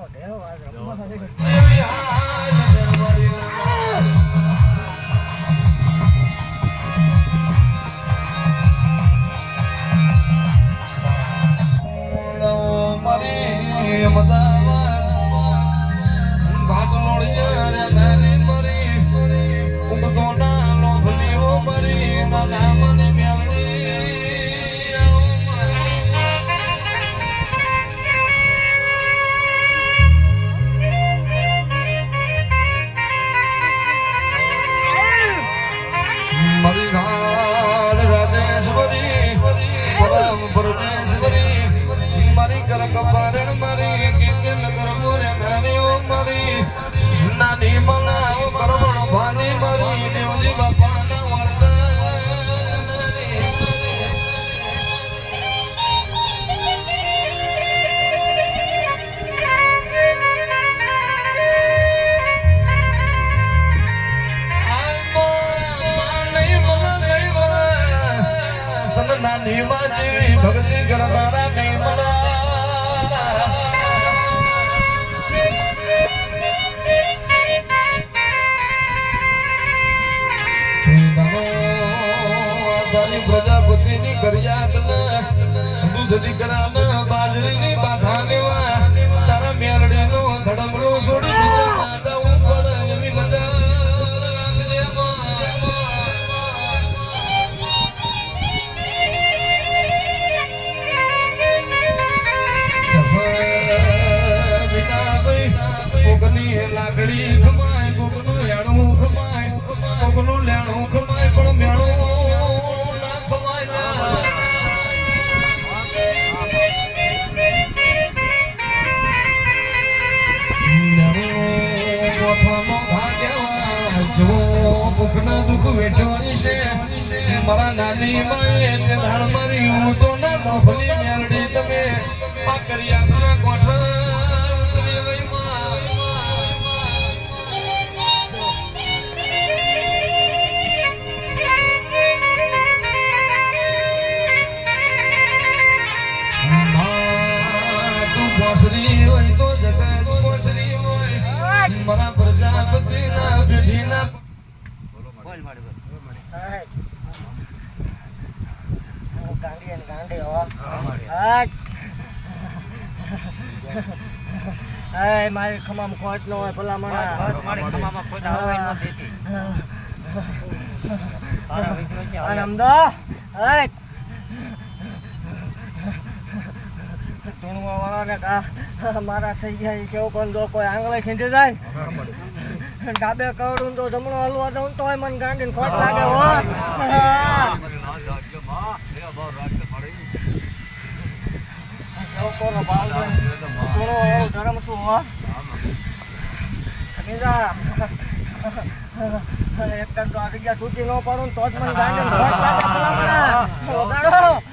વઢેલો આ રમવા સાથે દૂધ દીકરાના બાજરીની બાધા ગાંડી અને ગાંડી હો. હાટ. હાય, મારી ખમામ ખોટ ન હોય ભલામણા. અને આનંદ એ ધૂણવા વાળાને કા મારા થઈ ગયા છે કોઈ આંગળે સીંધી જાય. ડાબે કરું તો જમણો હલવા દઉં તોય મને ગાંડીને ખોટ લાગે હો. એક તો આ જગ્યા તૂટી ન પડું તો જ મને ગાંડીને ખોટ લાગે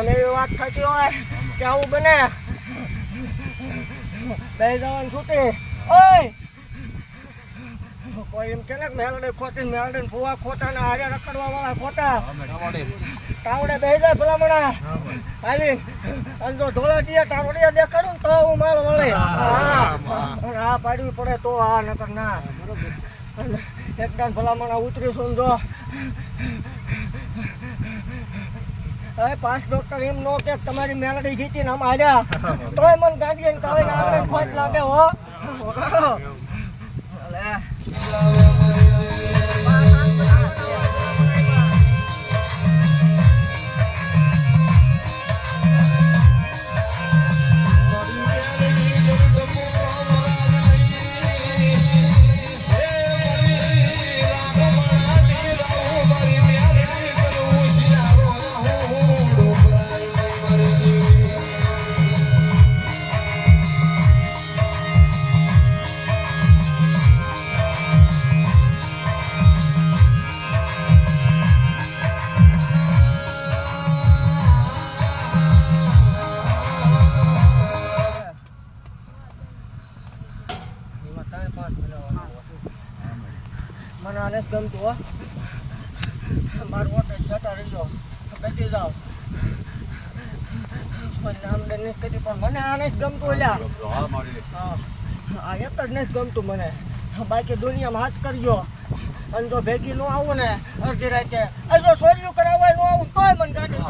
દુનિયામાં એવી વાત થતી હોય કે આવું બને. બે જવાનું છૂટી. ઓય! કોઈ એમ કે ને મેલડી ખોટી મેલડે ફુવા ખોટા ને હારે રખડવા વાળા ખોટા. તાવડે બે જાય ભલામણા. આવી અને જો ઢોળા દિયા તાવડિયા દેખાડું તો હું માલ વળે. હા. પાડવી પડે તો આ નકર ના. અને એકદમ ભલામણા ઉતરી છું જો. હવે પાંચ ડોક્ટર એમ નો કે તમારી મેલડી જીતી ને આમ હાર્યા તોય મને ગાડીએ ને કાલે આગળ ખોટ લાગે હો. લે જ નથી ગમતું મને. બાકી દુનિયામાં હાથ કરજો અને જો ભેગી ન આવું ને અડધી રાતે. આ જો સોર્યું કરાવવા ન આવું તોય મને ગાડી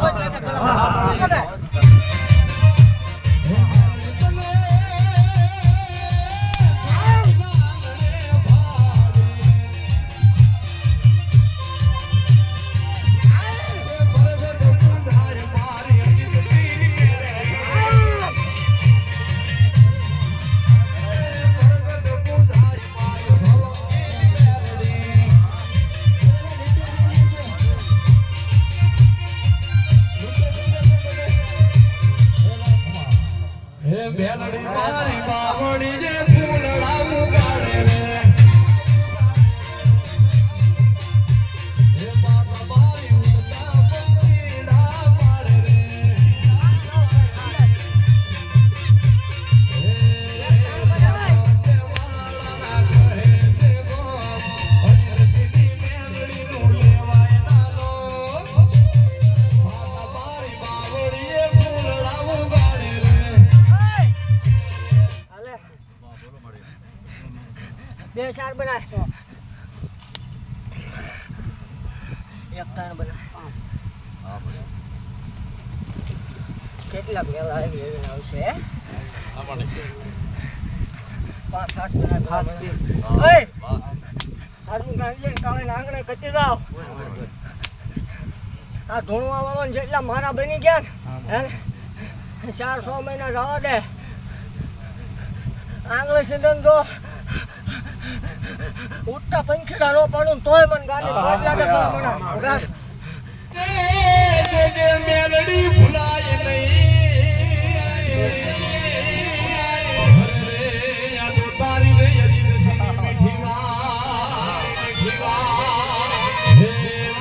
તોય ગાડી આ ધૂણવા વાળો જેટલા મારા બની ગયા ને, ચાર સો મહિના જવા દે. આંગળી સીધન તો ઉઠતા પંખીડા નો પડું તોય મને ગાડી ભાગ લાગે ભૂલાય નહીં રે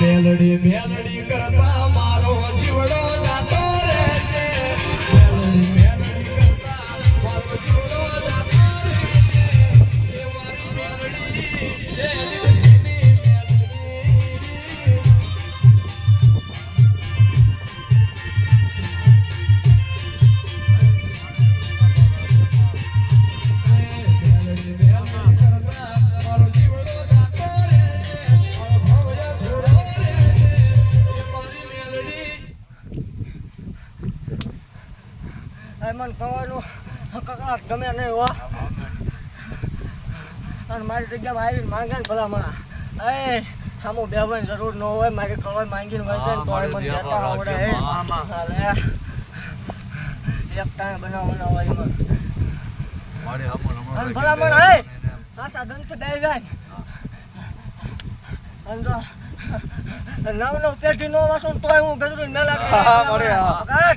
મેલડી મેલડી. જગ્યામાં આવીને માંગે ને ભલામણા. એ સામું બેવાની જરૂર ન હોય મારે ખબર માંગીને વળશે ને તોય મને જતા આવડે. હે. એક ટાણે બનાવવાના હોય એમાં. અને ભલામણ હે પાછા દંત બે જાય. અને નવ નવ પેઢી નો વાસો તોય હું ગજરું મેલા હા, મળે, હા.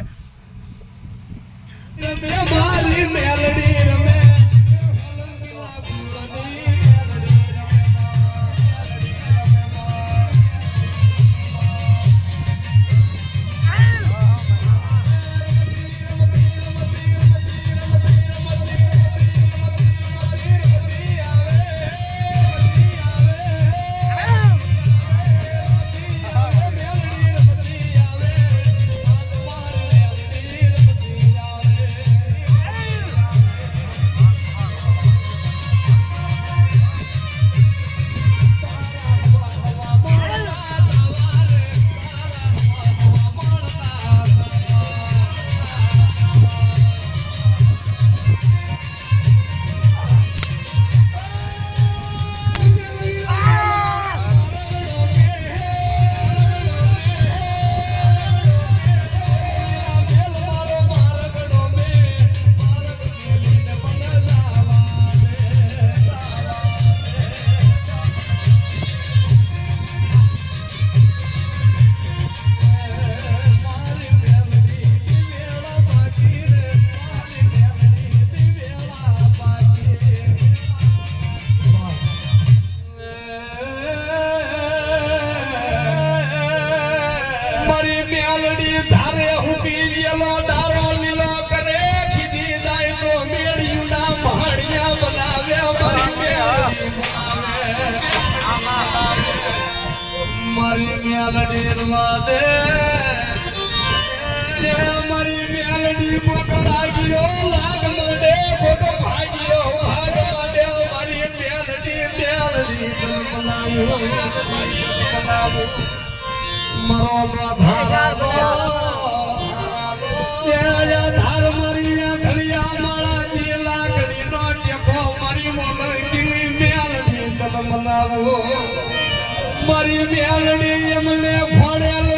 મારી મેલડી રવા દે એ મારી મેલડી મોકલા ગયો લાગ માંડે ખોટો ભાગ્યો ભાગ માંડે, મારી મેલડી મેલડી બનાવ્યો બનાવ્યો મારો માથા ધાર મારી મેલડી એમને ફોડેલ